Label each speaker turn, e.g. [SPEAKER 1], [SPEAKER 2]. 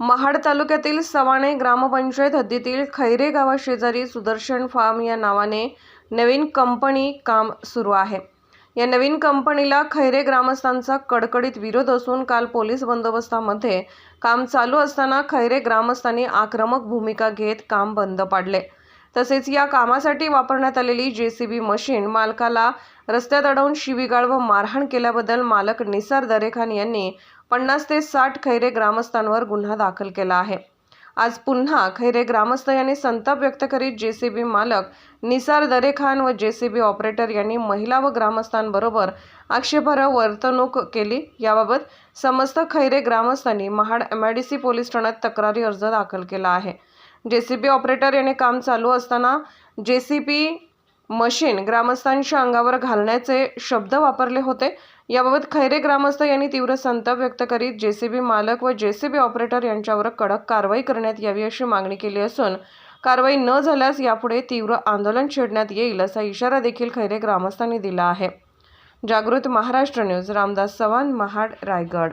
[SPEAKER 1] महाड तालुक्यातील सवाणे ग्रामपंचायत हद्दीतील खैरे गावाशेजारी सुदर्शन फार्म या नावाने नवीन कंपनी काम सुरू आहे. या नवीन कंपनीला खैरे ग्रामस्थांचा कडकडीत विरोध असून काल पोलीस बंदोबस्तामध्ये काम चालू असताना खैरे ग्रामस्थांनी आक्रमक भूमिका घेत काम बंद पाडले. तसेच या कामासाठी वापरण्यात आलेली जेसीबी मशीन मालकाला रस्त्यात अडवून शिवीगाळ व मारहाण केल्याबद्दल मालक निसार दरेखान यांनी पन्नास ते साठ खैरे ग्रामस्थांवर गुन्हा दाखल केला आहे. आज पुन्हा खैरे ग्रामस्थ यांनी संताप व्यक्त करीत जेसीबी मालक निसार दरेखान व जेसीबी ऑपरेटर यांनी महिला व ग्रामस्थांबरोबर आक्षेपार्ह वर्तणूक केली. याबाबत समस्त खैरे ग्रामस्थांनी महाड एमआयडीसी पोलीस ठाण्यात तक्रारी अर्ज दाखल केला आहे. जे सी बी ऑपरेटर याने काम चालू असताना जे सी बी मशीन ग्रामस्थांच्या अंगावर घालण्याचे शब्द वापरले होते. याबाबत खैरे ग्रामस्थ यांनी तीव्र संताप व्यक्त करीत जेसीबी मालक व जेसीबी ऑपरेटर यांच्यावर कडक कारवाई करण्यात यावी अशी मागणी केली असून कारवाई न झाल्यास यापुढे तीव्र आंदोलन छेडण्यात येईल असा इशारा देखील खैरे ग्रामस्थांनी दिला आहे. जागृत महाराष्ट्र न्यूज रामदास चव्हाण महाड रायगड.